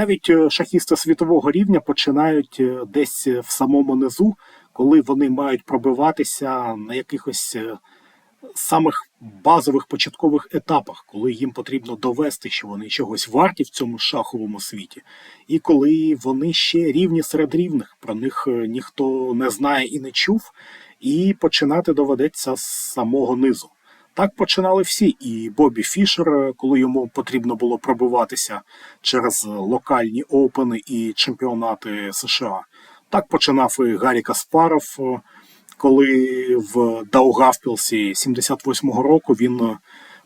Навіть е, шахісти світового рівня починають е, десь е, в самому низу, коли вони мають пробиватися на якихось самих базових початкових етапах, коли їм потрібно довести, що вони чогось варті в цьому шаховому світі, і коли вони ще рівні серед рівних, про них ніхто не знає і не чув, і починати доведеться з самого низу. Так починали всі, і Бобі Фішер, е, коли йому потрібно було пробиватися через локальні опени і чемпіонати США. Так починав і Гаррі Каспаров, е, коли в Даугавпілсі 78-го року він е,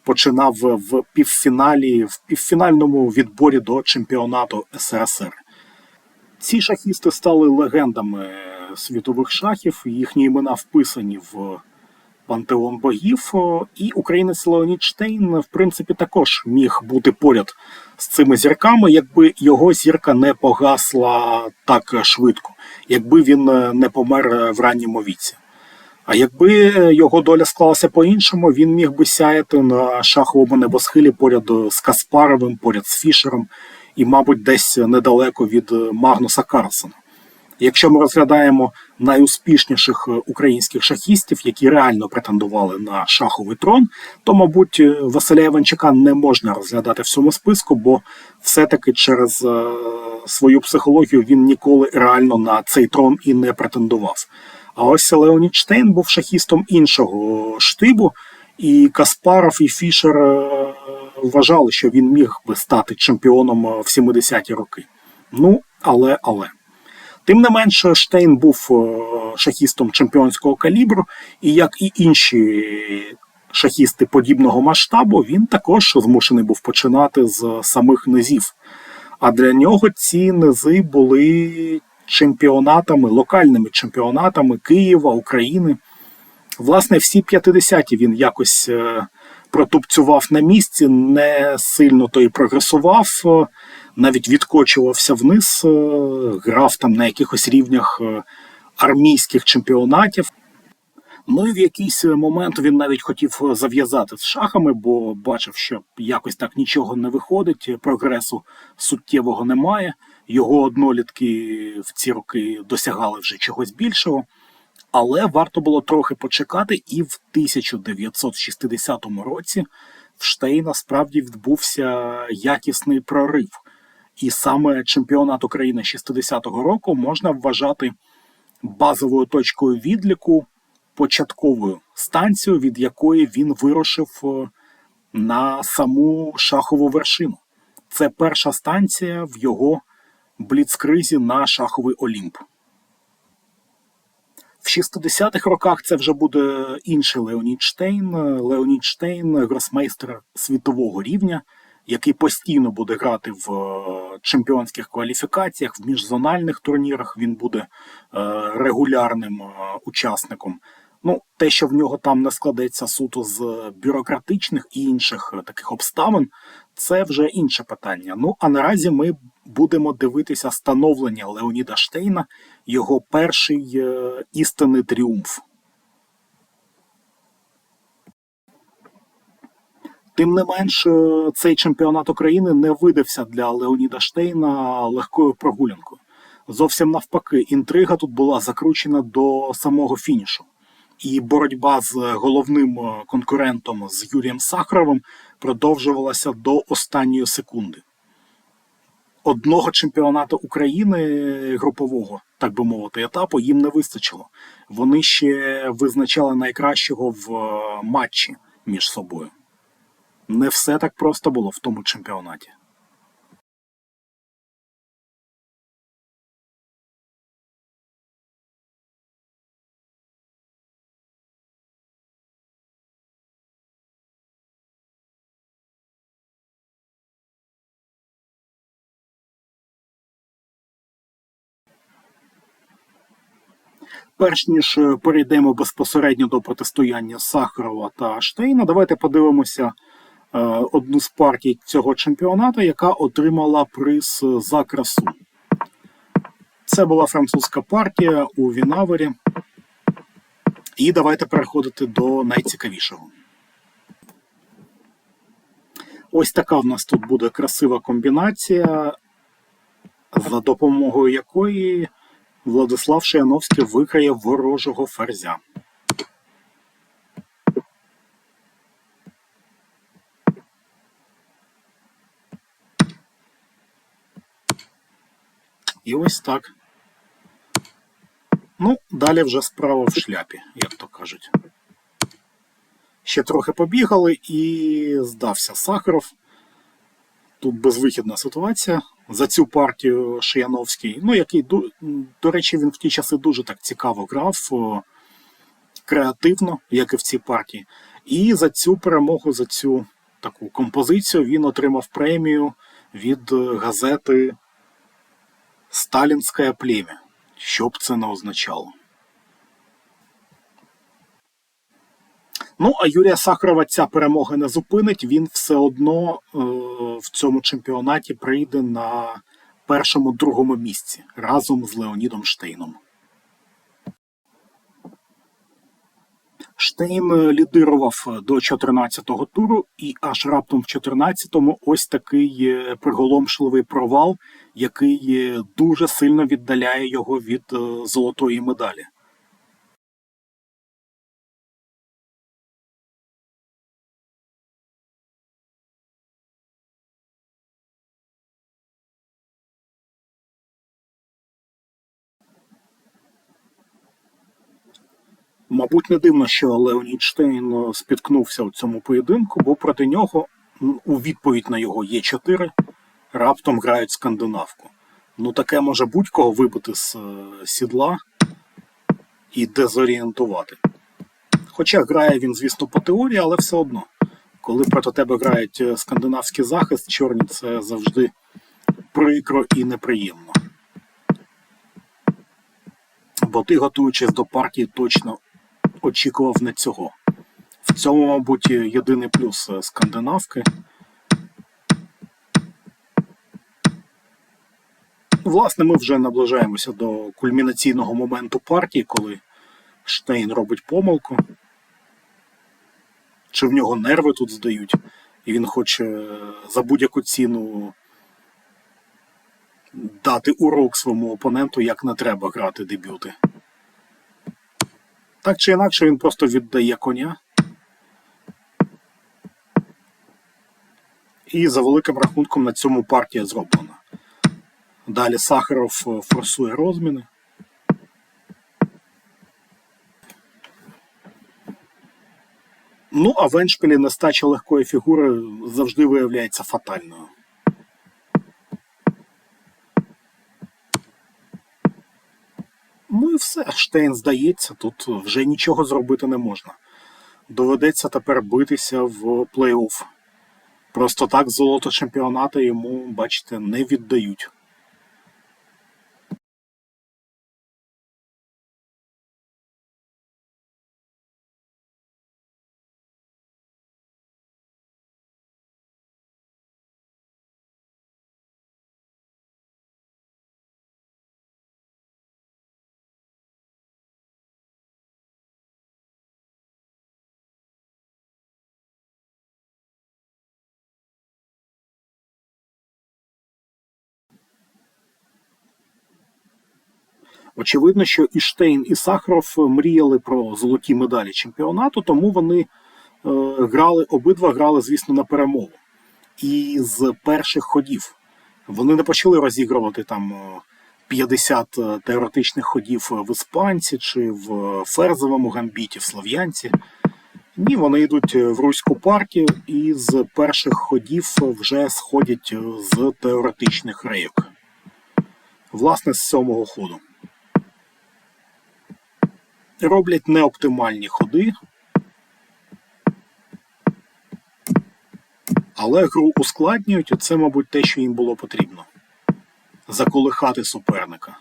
починав в півфіналі, в півфінальному відборі до чемпіонату СРСР. Ці шахісти стали легендами світових шахів, їхні імена вписані в пантеон богів. І українець Леонід Штейн, в принципі, також міг бути поряд з цими зірками, якби його зірка не погасла так швидко, якби він е, не помер е, в ранньому віці. А якби його доля склалася по-іншому, він міг би сяяти на шаховому небосхилі поряд з Каспаровим, поряд з Фішером і, мабуть, десь недалеко від Магнуса Карлсона. Якщо ми розглядаємо найуспішніших е, українських шахістів, які реально претендували на шаховий трон, то, мабуть, е, Василя Іванчука не можна розглядати в цьому списку, бо все-таки через е, свою психологію він ніколи реально на цей трон і не претендував. А ось Леонід Штейн був шахістом іншого штибу, і Каспаров і Фішер вважали, що він міг би стати чемпіоном в 70-ті роки. Ну, але але. Тим не менше, Штейн був е, шахістом чемпіонського калібру, і як і інші шахісти подібного масштабу, він також змушений був починати з самих низів. А для нього ці низи були чемпіонатами, локальними чемпіонатами Києва, України. Власне, всі 50-ті він якось е, протупцював на місці, не сильно то й прогресував, е, навіть відкочувався вниз, е, грав там на якихось рівнях е, армійських чемпіонатів. Ну і в якийсь момент він навіть хотів зав'язати з шахами, бо бачив, що якось так нічого не виходить, прогресу суттєвого немає. Його однолітки в ці роки досягали вже чогось більшого. Але варто було трохи почекати, і в 1960 році в Штейна справді відбувся якісний прорив. І саме чемпіонат України 60-го року можна вважати базовою точкою відліку, початковою станцією, від якої він вирушив е, на саму шахову вершину. Це перша станція в його бліцкризі на шаховий Олімп. В 60-х роках це вже буде інший Леонід Штейн. Леонід Штейн, гросмейстер світового рівня, який постійно буде грати в е, чемпіонських кваліфікаціях, в міжзональних турнірах. Він буде е, регулярним е, учасником. Ну, те, що в нього там не складеться суто з бюрократичних і інших таких обставин, це вже інше питання. Ну а наразі ми будемо дивитися становлення Леоніда Штейна, його перший істинний тріумф. Тим не менш, е, цей чемпіонат України не видався для Леоніда Штейна легкою прогулянкою. Зовсім навпаки, інтрига тут була закручена до самого фінішу. І боротьба з головним е, конкурентом з Юрієм Сахаровим продовжувалася до останньої секунди. Одного чемпіонату України групового, так би мовити, етапу їм не вистачило. Вони ще визначали найкращого в е, матчі між собою. Не все так просто було в тому чемпіонаті. Перш ніж е, перейдемо безпосередньо до протистояння Сахарова та Штейна, давайте подивимося одну з партій цього чемпіонату, яка отримала приз за красу. Це була французька партія у Вінавері. І давайте переходити до найцікавішого. Ось така в нас тут буде красива комбінація. за допомогою якої Владислав Шаяновський викрає ворожого ферзя. І ось так. Ну, далі вже справа в шляпі, як то кажуть. Ще трохи побігали і здався Сахаров. Тут безвихідна ситуація. За цю партію Шияновський, ну який до, речі, він в ті часи дуже так цікаво грав, креативно, як і в цій партії. І за цю перемогу, за цю таку композицію він отримав премію від е, газети Сталінське плем'я. Що б це не означало. Ну, а Юрія Сахарова ця перемога не зупинить. Він все одно е, в цьому чемпіонаті прийде на першому другому місці разом з Леонідом Штейном. Штейн лідирував до 14-го туру, і аж раптом в 14-му ось такий е, приголомшливий провал, який е, дуже сильно віддаляє його від е, золотої медалі. Мабуть, не дивно, що Леонід Штейн е, спіткнувся у цьому поєдинку, бо проти нього у відповідь на його є 4 раптом грають скандинавку. Ну, таке може будь-кого вибити з е, сідла і дезорієнтувати. Хоча грає він, звісно, по теорії, але все одно. Коли проти тебе грають е, скандинавський захист, чорні це завжди прикро і неприємно. Бо ти, готуючись до партії, точно очікував не цього. В цьому, мабуть, єдиний плюс е, скандинавки. Власне, ми вже наближаємося до кульмінаційного моменту партії, коли Штейн робить помилку. Чи в нього нерви тут здають, і він хоче е, за будь-яку ціну дати урок своєму опоненту, як не треба грати дебюти. Так чи інакше він просто віддає коня. І за великим рахунком на цьому партія зроблена. Далі Сахаров е, форсує розміни. Ну, а в Еншпілі нестача легкої фігури завжди виявляється фатальною. Ну і все, Штейн здається, тут вже нічого зробити не можна. Доведеться тепер битися в плей-офф. Просто так золото чемпіоната йому, бачите, не віддають. Очевидно, що і Штейн, і Сахаров мріяли про золоті медалі чемпіонату, тому вони е, грали, обидва грали, звісно, на перемогу. І з перших ходів вони не почали розігрувати там 50 е, теоретичних ходів в іспанці чи в ферзовому гамбіті, в слов'янці. Ні, вони йдуть в руську партію і з перших ходів вже сходять з теоретичних рейок. Власне, з сьомого ходу роблять неоптимальні ходи, але гру ускладнюють, це, мабуть, те, що їм було потрібно. Заколихати суперника,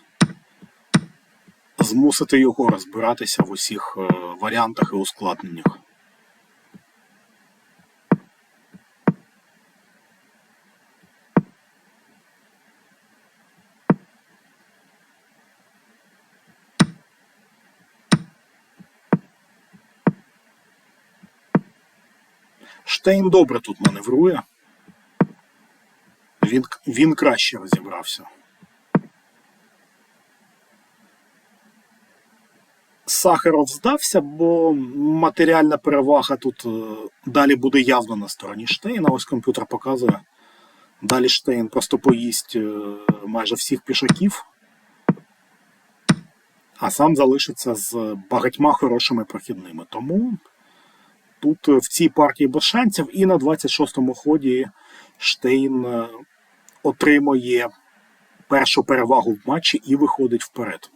змусити його розбиратися в усіх е, варіантах і ускладненнях. Штейн добре тут маневрує. Він, Він краще розібрався. Сахаров здався, бо матеріальна перевага тут е, далі буде явно на стороні Штейна. Ось комп'ютер показує. Далі Штейн просто поїсть е, майже всіх пішаків, а сам залишиться з багатьма хорошими прохідними. Тому тут е, в цій партії без шансів, і на 26-му ході Штейн е, отримує першу перевагу в матчі і виходить вперед.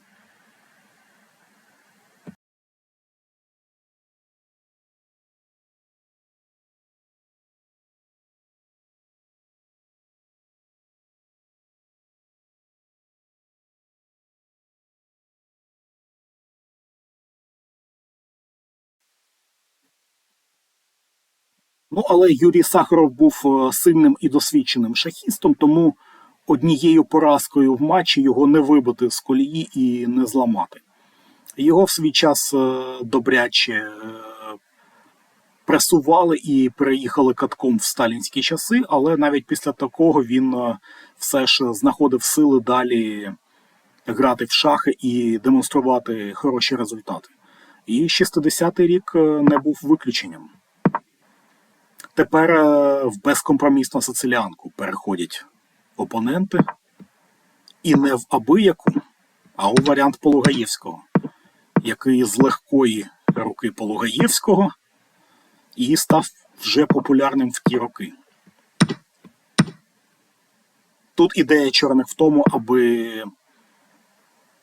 Ну, але Юрій Сахаров був е, сильним і досвідченим шахістом, тому однією поразкою в матчі його не вибити з колії і не зламати. Його в свій час е, добряче е, пресували і переїхали катком в сталінські часи, але навіть після такого він все ж знаходив сили далі грати в шахи і демонструвати хороші результати. І 60-й рік не був виключенням. Тепер в безкомпромісну соціалянку переходять опоненти. І не в абияку, а у варіант Полугаєвського, який з легкої руки Полугаєвського і став вже популярним в ті роки. Тут ідея чорних в тому, аби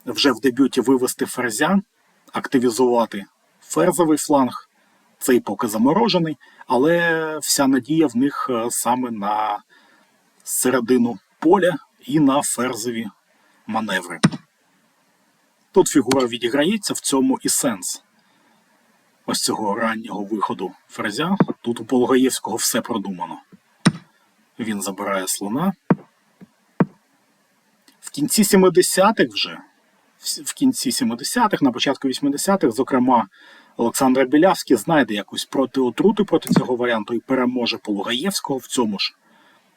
вже в дебюті вивести ферзя, активізувати ферзовий фланг цей поки заморожений, але вся надія в них е, саме на середину поля і на ферзові маневри. Тут фігура відіграється, в цьому і сенс ось цього раннього виходу ферзя. Тут у Пологаєвського все продумано. Він забирає слона. В кінці 70-х вже, в кінці 70-х, на початку 80-х, зокрема, Олександр Білявський знайде якусь протиотруту проти цього варіанту і переможе Полугаєвського в цьому ж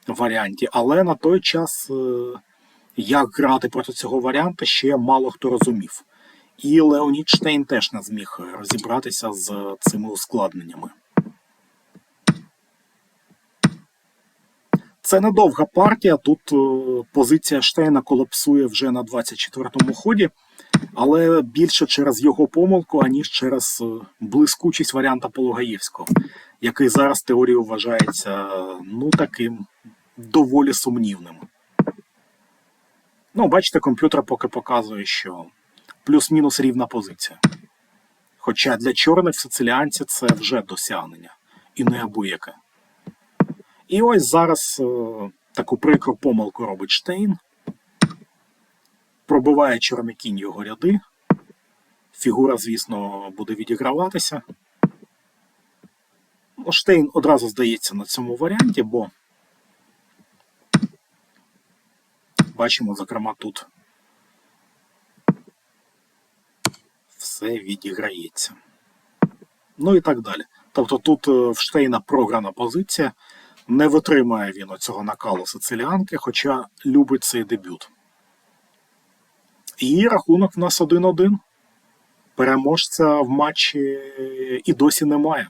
варіанті. Але на той час, е, як грати проти цього варіанту, ще мало хто розумів. І Леонід Штейн теж не зміг розібратися з цими ускладненнями. Це недовга партія. Тут е, позиція Штейна колапсує вже на 24-му ході але більше через його помилку, аніж через е, блискучість варіанта Пологаєвського, який зараз теорією вважається ну таким доволі сумнівним. Ну, бачите, комп'ютер поки показує, що плюс-мінус рівна позиція. Хоча для чорних сициліанців це вже досягнення і неабияке. І ось зараз е, таку прикру помилку робить Штейн пробиває чорний кінь його ряди. Фігура, звісно, буде відіграватися. Штейн одразу здається на цьому варіанті, бо бачимо, зокрема, тут все відіграється. Ну і так далі. Тобто тут е, в Штейна програна позиція, не витримає він оцього накалу сициліанки, хоча любить цей дебют. І рахунок в нас 1-1. Переможця в матчі і досі немає.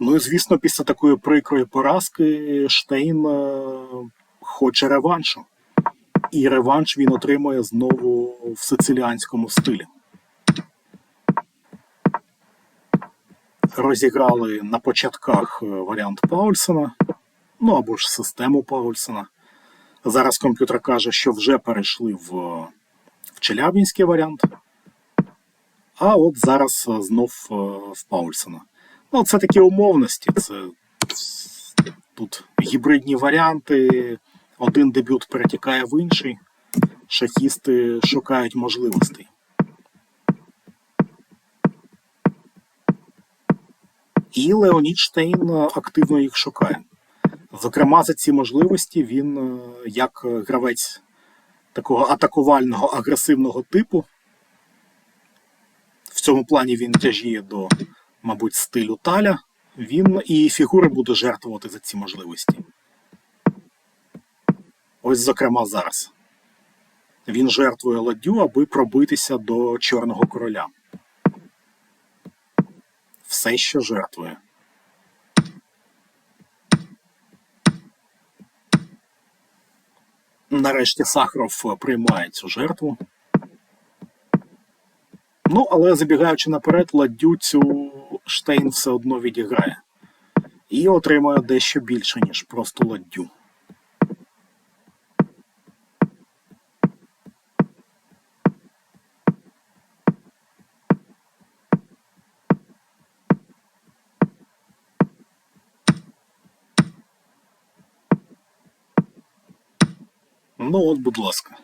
Ну і звісно, після такої прикрої поразки Штейн е, хоче реваншу і реванш він отримує знову в сициліанському стилі. Розіграли на початках е, варіант Паульсена, ну або ж систему Паульсена. Зараз комп'ютер каже, що вже перейшли в, в Челябінський варіант. А от зараз е, знов е, в Паульсена. Ну, це такі умовності. Це тут гібридні варіанти один дебют перетікає в інший, шахісти шукають можливостей. І Леонід Штейн активно їх шукає. Зокрема, за ці можливості він, е, як гравець такого атакувального агресивного типу, в цьому плані він тяжіє до, мабуть, стилю таля. Він і фігури буде жертвувати за ці можливості. Ось, зокрема, зараз. Він жертвує ладдю, аби пробитися до Чорного короля. Все ще жертвує. Нарешті Сахаров приймає цю жертву. Ну, але забігаючи наперед, ладдю цю Штейн все одно відіграє. І отримує дещо більше, ніж просто ладдю. Ну, от, будь ласка.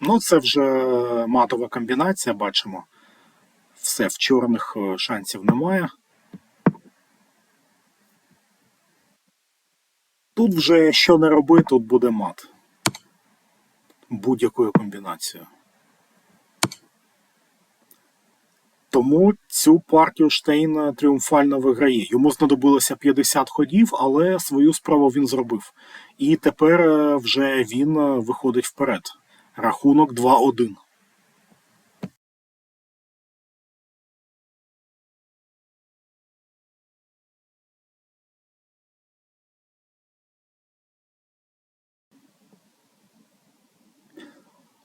Ну, це вже матова комбінація, бачимо. Все, в чорних е, шансів немає. Тут вже що не роби, тут буде мат. Будь-якою комбінацією. Тому цю партію Штейн тріумфально виграє. Йому знадобилося 50 ходів, але свою справу він зробив. І тепер е, вже він е, виходить вперед. Рахунок 2-1.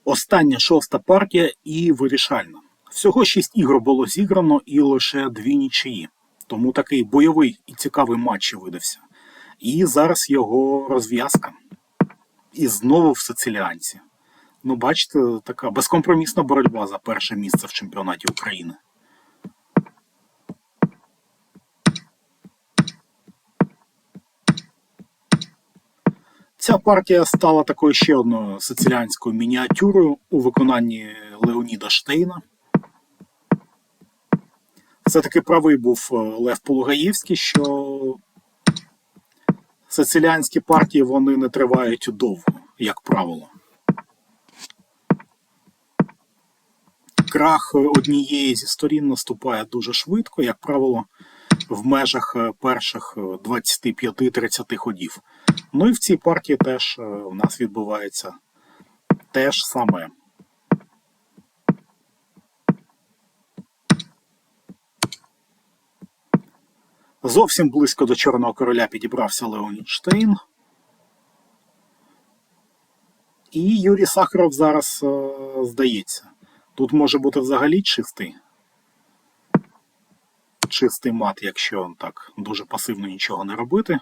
Остання шоста партія і вирішальна. Всього шість ігор було зіграно і лише дві нічиї. Тому такий бойовий і цікавий матч видався. І зараз його розв'язка. І знову в сициліанці. Ну, бачите, така безкомпромісна боротьба за перше місце в чемпіонаті України. Ця партія стала такою ще одною сициліанською мініатюрою у виконанні Леоніда Штейна. Все-таки правий був е, Лев Полугаєвський, що сициліанські партії вони не тривають довго, як правило. Крах однієї зі сторін наступає дуже швидко, як правило, в межах е, перших 25-30 ходів. Ну і в цій партії теж е, у нас відбувається те ж саме. Зовсім близько до Чорного короля підібрався Леонід Штейн. І Юрій Сахаров зараз е, здається. Тут може бути взагалі чистий. Чистий мат, якщо так дуже пасивно нічого не робити.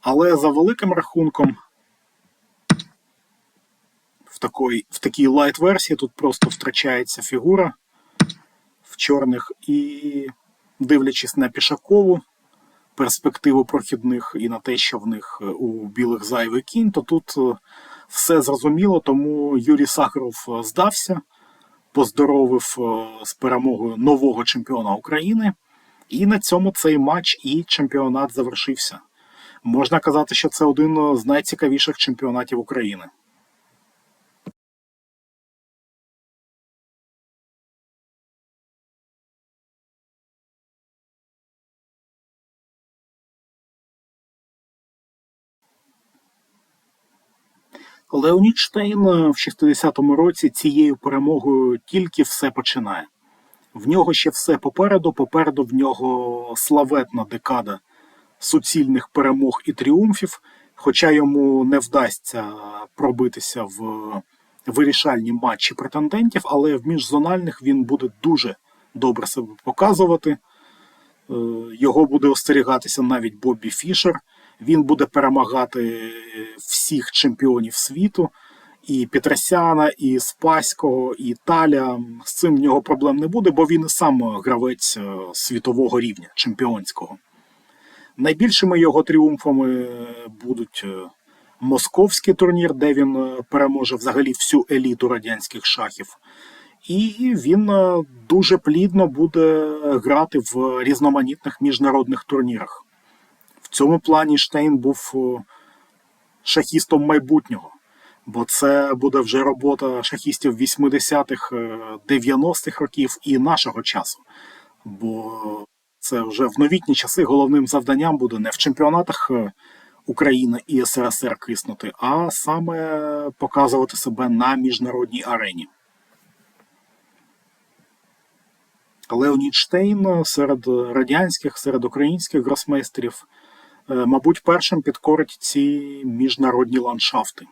Але за великим рахунком, в такій в такій лайт-версії тут просто втрачається фігура в чорних і, дивлячись на пішакову перспективу прохідних і на те, що в них е, у білих зайвий кінь, то тут е, все зрозуміло, тому Юрій Сахаров е, здався, поздоровив з перемогою нового чемпіона України. І на цьому цей матч і чемпіонат завершився. Можна казати, що це один з найцікавіших чемпіонатів України. Леонід Штейн в 60-му році цією перемогою тільки все починає. В нього ще все попереду. Попереду в нього славетна декада суцільних перемог і тріумфів, хоча йому не вдасться пробитися в вирішальні матчі претендентів, але в міжзональних він буде дуже добре себе показувати. Е, його буде остерігатися навіть Боббі Фішер. Він буде перемагати всіх чемпіонів світу. І Петросяна, і Спаського, і Таля. З цим в нього проблем не буде, бо він сам гравець е, світового рівня, чемпіонського. Найбільшими його тріумфами будуть е, московський турнір, де він е, переможе взагалі всю еліту радянських шахів. І він дуже плідно буде грати в різноманітних міжнародних турнірах. Цьому плані Штейн був е, шахістом майбутнього, бо це буде вже робота шахістів 80-х, е, 90-х років і нашого часу. Бо це вже в новітні часи головним завданням буде не в чемпіонатах е, України і СРСР киснути, а саме показувати себе на міжнародній арені. Леонід Штейн серед радянських, серед українських гросмейстерів, е, мабуть, першим підкорить ці міжнародні ландшафти.